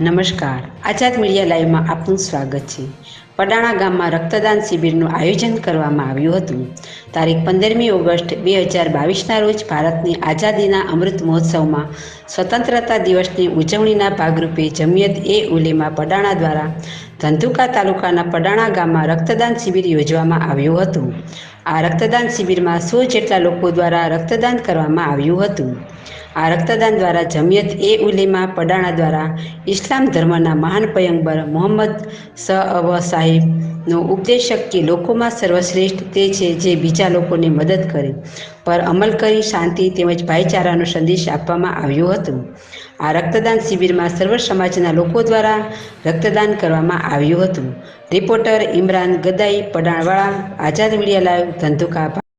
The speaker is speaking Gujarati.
નમસ્કાર. આઝાદ મીડિયા લાઈવમાં આપનું સ્વાગત છે. પડાણા ગામમાં રક્તદાન શિબિરનું આયોજન કરવામાં આવ્યું હતું. તારીખ પંદરમી ઓગસ્ટ બે હજાર બાવીસના રોજ ભારતની આઝાદીના અમૃત મહોત્સવમાં સ્વતંત્રતા દિવસની ઉજવણીના ભાગરૂપે જમિયત એ ઉલેમા પડાણા દ્વારા ધંધુકા તાલુકાના પડાણા ગામમાં રક્તદાન શિબિર યોજવામાં આવ્યું હતું. આ રક્તદાન શિબિરમાં સો જેટલા લોકો દ્વારા રક્તદાન કરવામાં આવ્યું હતું. આ રક્તદાન દ્વારા જમિયત એ ઉલેમા પડાણા દ્વારા ઇસ્લામ ધર્મના મહાન પયંગબર મોહમ્મદ સ અવ સાહિબનો ઉપદેશક કે લોકોમાં સર્વશ્રેષ્ઠ તે છે જે બીજા લોકોને મદદ કરે. પર અમલ કરી શાંતિ તેમજ ભાઈચારાનો સંદેશ આપવામાં આવ્યો હતો. આ રક્તદાન શિબિરમાં સર્વ સમાજના લોકો દ્વારા રક્તદાન કરવામાં આવ્યું હતું. Reporter Imran Gadai, Padanwala, Azad media live, Dhandhuka